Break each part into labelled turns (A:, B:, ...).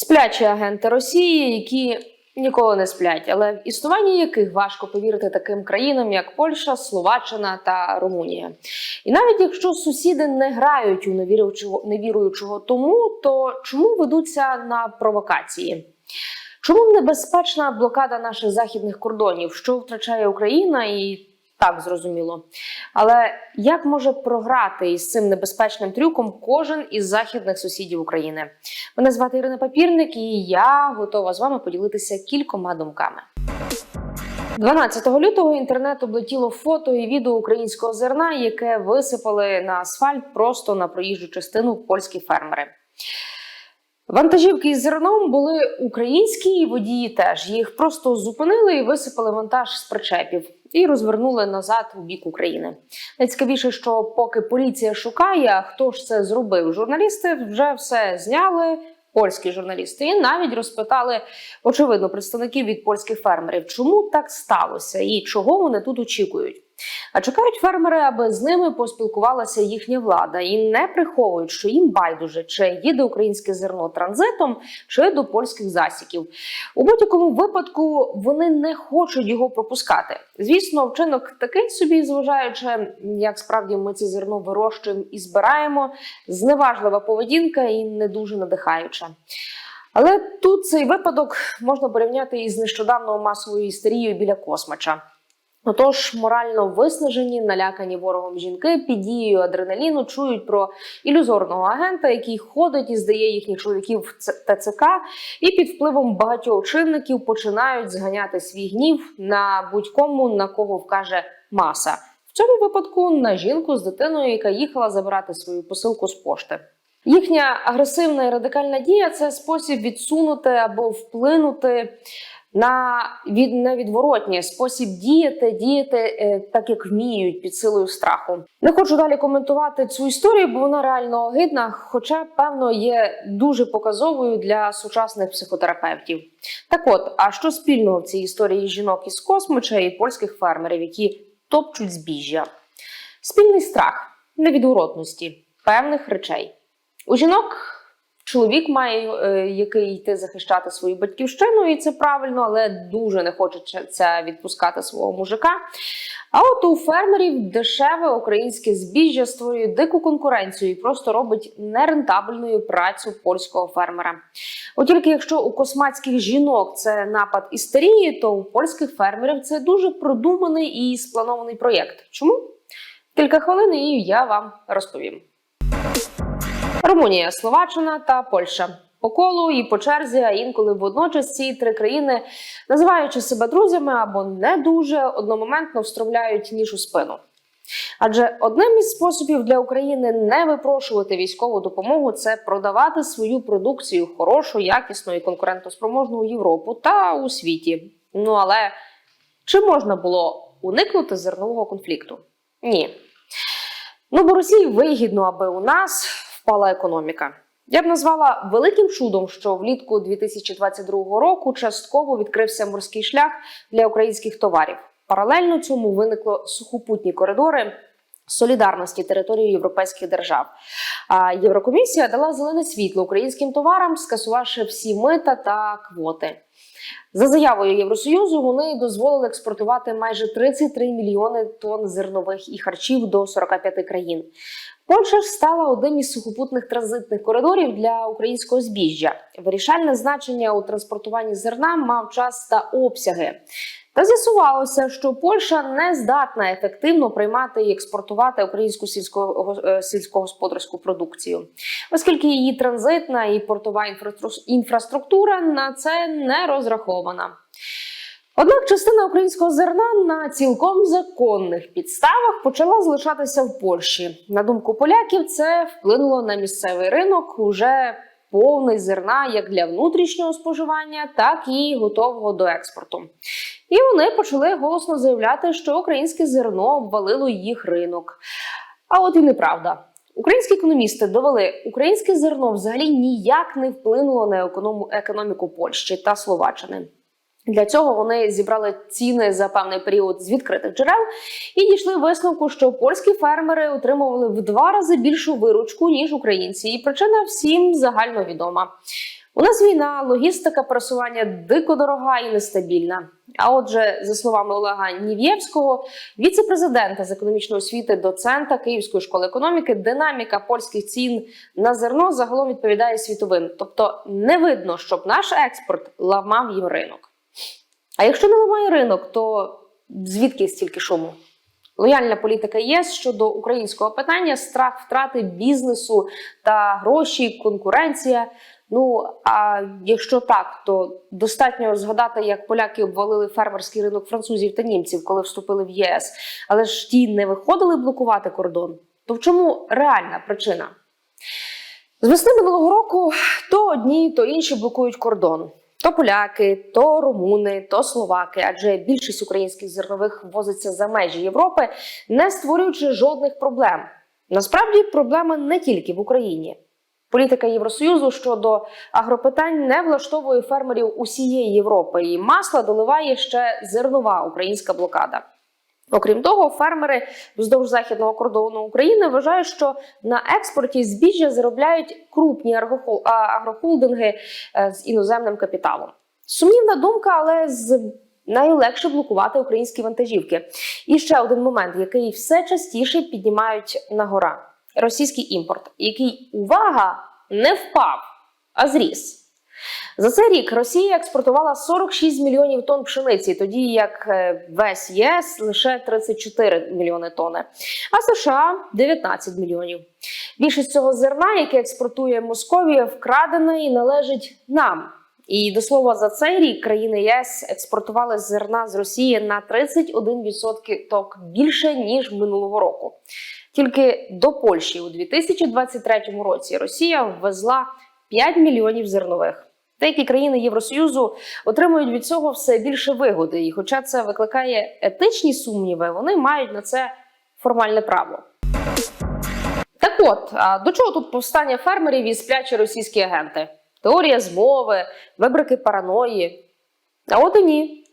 A: Сплячі агенти Росії, які ніколи не сплять, але в існування яких важко повірити таким країнам, як Польща, Словаччина та Румунія. І навіть якщо сусіди не грають у невіруючого, невіруючого тому, то чому ведуться на провокації? Чому небезпечна блокада наших західних кордонів? Що втрачає Україна і так зрозуміло. Але як може програти із цим небезпечним трюком кожен із західних сусідів України? Мене звати Ірина Папірник, і я готова з вами поділитися кількома думками. 12 лютого інтернет облетіло фото і відео українського зерна, яке висипали на асфальт просто на проїжджу частину польські фермери. Вантажівки із зерном були українські, і водії теж їх просто зупинили і висипали вантаж з причепів і розвернули назад у бік України. Найцікавіше, що поки поліція шукає, хто ж це зробив, журналісти вже все зняли. Польські журналісти і навіть розпитали очевидно представників від польських фермерів, чому так сталося і чого вони тут очікують. А чекають фермери, аби з ними поспілкувалася їхня влада, і не приховують, що їм байдуже, чи їде українське зерно транзитом, чи до польських засіків. У будь-якому випадку вони не хочуть його пропускати. Звісно, вчинок такий собі, зважаючи, як справді ми це зерно вирощуємо і збираємо. Зневажлива поведінка і не дуже надихаюча. Але тут цей випадок можна порівняти із нещодавною масовою істерією біля космача. Отож, морально виснажені, налякані ворогом жінки під дією адреналіну чують про ілюзорного агента, який ходить і здає їхніх чоловіків в ТЦК, і під впливом багатьох чинників починають зганяти свій гнів на будь-кому, на кого вкаже маса. В цьому випадку на жінку з дитиною, яка їхала забирати свою посилку з пошти. Їхня агресивна і радикальна дія це спосіб відсунути або вплинути на від невідворотнє спосіб діяти, діяти е, так, як вміють під силою страху. Не хочу далі коментувати цю історію, бо вона реально огидна, хоча певно є дуже показовою для сучасних психотерапевтів. Так от, а що спільного в цій історії жінок із космича і польських фермерів, які топчуть збіжжя? Спільний страх невідворотності певних речей. У жінок чоловік має е, який йти захищати свою батьківщину, і це правильно, але дуже не хочеться відпускати свого мужика. А от у фермерів дешеве українське збіжжя створює дику конкуренцію і просто робить нерентабельною працю польського фермера. От тільки якщо у космацьких жінок це напад істерії, то у польських фермерів це дуже продуманий і спланований проєкт. Чому? Кілька хвилин і я вам розповім. Румунія, Словаччина та Польща. По колу і по черзі, а інколи водночас ці три країни, називаючи себе друзями або не дуже, одномоментно встромляють ніж у спину. Адже одним із способів для України не випрошувати військову допомогу це продавати свою продукцію хорошу, якісну і конкурентоспроможну у Європу та у світі. Ну але чи можна було уникнути зернового конфлікту? Ні. Ну бо Росії вигідно, аби у нас впала економіка. Я б назвала великим чудом, що влітку 2022 року частково відкрився морський шлях для українських товарів. Паралельно цьому виникло сухопутні коридори солідарності території європейських держав. А Єврокомісія дала зелене світло українським товарам, скасувавши всі мита та квоти. За заявою Євросоюзу, вони дозволили експортувати майже 33 мільйони тонн зернових і харчів до 45 країн. Польща ж стала одним із сухопутних транзитних коридорів для українського збіжжя. Вирішальне значення у транспортуванні зерна мав час та обсяги. Та з'ясувалося, що Польща не здатна ефективно приймати і експортувати українську сільсько, е, сільськогосподарську продукцію, оскільки її транзитна і портова інфрастру- інфраструктура на це не розрахована. Однак частина українського зерна на цілком законних підставах почала залишатися в Польщі. На думку поляків, це вплинуло на місцевий ринок уже повний зерна як для внутрішнього споживання, так і готового до експорту. І вони почали голосно заявляти, що українське зерно обвалило їх ринок. А от і неправда. Українські економісти довели, українське зерно взагалі ніяк не вплинуло на економіку Польщі та Словаччини. Для цього вони зібрали ціни за певний період з відкритих джерел і дійшли висновку, що польські фермери отримували в два рази більшу виручку ніж українці. І причина всім загально відома. У нас війна, логістика пересування дико дорога і нестабільна. А отже, за словами Олега Нів'євського, віце-президента з економічної освіти, доцента Київської школи економіки, динаміка польських цін на зерно загалом відповідає світовим. Тобто не видно, щоб наш експорт ламав їм ринок. А якщо не ламає ринок, то звідки стільки шуму? Лояльна політика ЄС щодо українського питання, страх втрати бізнесу та гроші, конкуренція. Ну а якщо так, то достатньо згадати, як поляки обвалили фермерський ринок французів та німців, коли вступили в ЄС, але ж ті не виходили блокувати кордон. То в чому реальна причина? З весни минулого року то одні, то інші блокують кордон. То поляки, то румуни, то словаки, адже більшість українських зернових возиться за межі Європи, не створюючи жодних проблем. Насправді проблема не тільки в Україні. Політика Євросоюзу щодо агропитань не влаштовує фермерів усієї Європи, і масла доливає ще зернова українська блокада. Окрім того, фермери вздовж західного кордону України вважають, що на експорті збіжжя заробляють крупні агрохолдинги е, з іноземним капіталом. Сумнівна думка, але з найлегше блокувати українські вантажівки. І ще один момент, який все частіше піднімають на гора: російський імпорт, який увага не впав, а зріс. За цей рік Росія експортувала 46 мільйонів тонн пшениці, тоді як е, весь ЄС лише 34 мільйони тонни, а США 19 мільйонів. Більшість цього зерна, яке експортує Московія, вкрадене і належить нам. І до слова, за цей рік країни ЄС експортували зерна з Росії на 31% більше ніж минулого року. Тільки до Польщі у 2023 році Росія ввезла 5 мільйонів зернових. Деякі країни Євросоюзу отримують від цього все більше вигоди, і хоча це викликає етичні сумніви, вони мають на це формальне право. Так от, до чого тут повстання фермерів і сплячі російські агенти? Теорія змови, вибрики параної. А от і ні.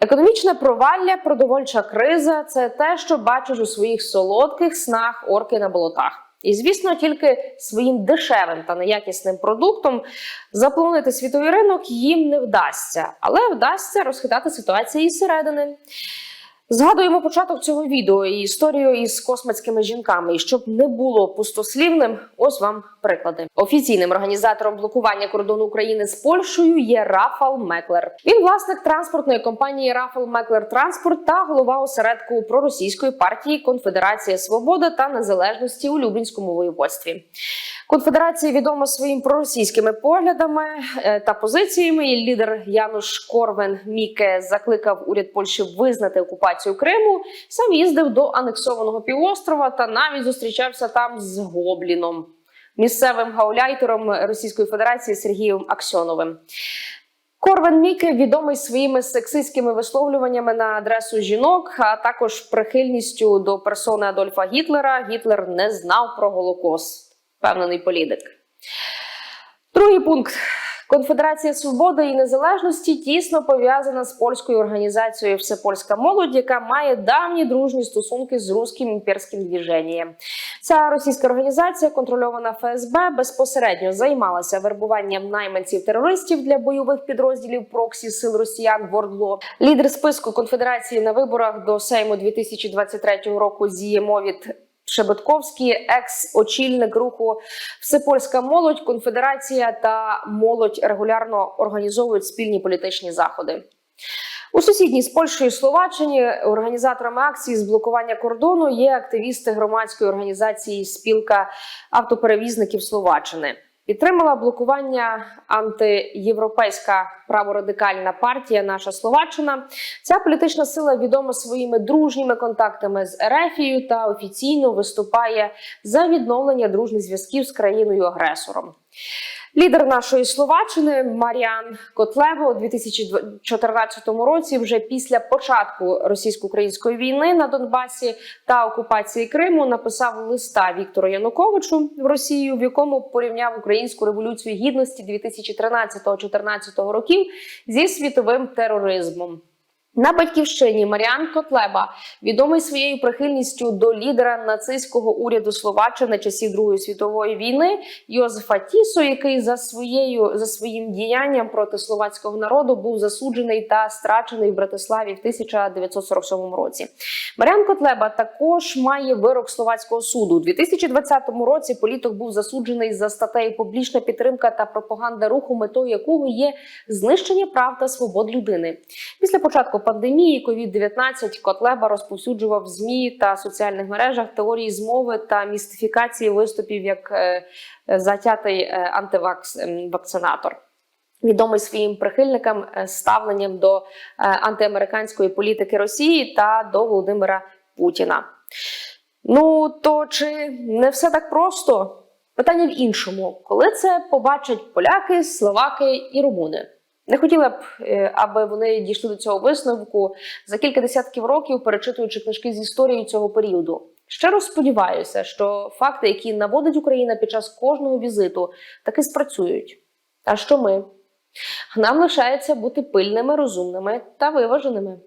A: Економічне провалля, продовольча криза це те, що бачиш у своїх солодких снах орки на болотах. І звісно, тільки своїм дешевим та неякісним продуктом заполонити світовий ринок їм не вдасться, але вдасться розхитати ситуацію із середини. Згадуємо початок цього відео і історію із космицькими жінками. І щоб не було пустослівним, ось вам приклади. Офіційним організатором блокування кордону України з Польщею є Рафал Меклер. Він власник транспортної компанії Рафал Меклер Транспорт та голова осередку проросійської партії Конфедерація Свобода та Незалежності у Люблінському воєводстві. Конфедерація відома своїм проросійськими поглядами е, та позиціями. І лідер Януш Корвен Міке закликав уряд Польщі визнати окупацію Криму. Сам їздив до анексованого півострова та навіть зустрічався там з Гобліном, місцевим гауляйтером Російської Федерації Сергієм Аксьоновим. Корвен Міке відомий своїми сексистськими висловлюваннями на адресу жінок, а також прихильністю до персони Адольфа Гітлера. Гітлер не знав про Голокост. Впевнений політик. Другий пункт. Конфедерація свободи і незалежності тісно пов'язана з польською організацією Всепольська молодь, яка має давні дружні стосунки з руським імперським двіженням. Ця російська організація, контрольована ФСБ, безпосередньо займалася вербуванням найманців терористів для бойових підрозділів проксі сил росіян в ОРДЛО. Лідер списку конфедерації на виборах до Сейму 2023 року Зіємовіт Шебетковський, екс-очільник руху Всепольська молодь, конфедерація та молодь регулярно організовують спільні політичні заходи. У сусідній з Польщею Словаччині організаторами акції з блокування кордону є активісти громадської організації Спілка автоперевізників Словаччини. Підтримала блокування антиєвропейська праворадикальна партія Наша Словаччина. Ця політична сила відома своїми дружніми контактами з Ерефією та офіційно виступає за відновлення дружніх зв'язків з країною агресором. Лідер нашої Словаччини Маріан Котлева у 2014 році, вже після початку російсько-української війни на Донбасі та окупації Криму, написав листа Віктору Януковичу в Росію, в якому порівняв українську революцію гідності 2013-2014 років зі світовим тероризмом. На батьківщині Маріан Котлеба відомий своєю прихильністю до лідера нацистського уряду Словаччини часів Другої світової війни Йозефа Тісо, який за своєю за своїм діянням проти словацького народу був засуджений та страчений в Братиславі в 1947 році. Маріан Котлеба також має вирок словацького суду. У 2020 році політик був засуджений за статтею публічна підтримка та пропаганда руху, метою якого є знищення прав та свобод людини. Після початку пандемії COVID-19 Котлеба розповсюджував в змі та соціальних мережах теорії змови та містифікації виступів як е, е, затятий е, антивакцинатор. Відомий своїм прихильникам ставленням до антиамериканської політики Росії та до Володимира Путіна. Ну то чи не все так просто? Питання в іншому: коли це побачать поляки, словаки і румуни? Не хотіла б, е, аби вони дійшли до цього висновку за кілька десятків років, перечитуючи книжки з історії цього періоду. Щиро сподіваюся, що факти, які наводить Україна під час кожного візиту, таки спрацюють. А що ми? Нам лишається бути пильними, розумними та виваженими.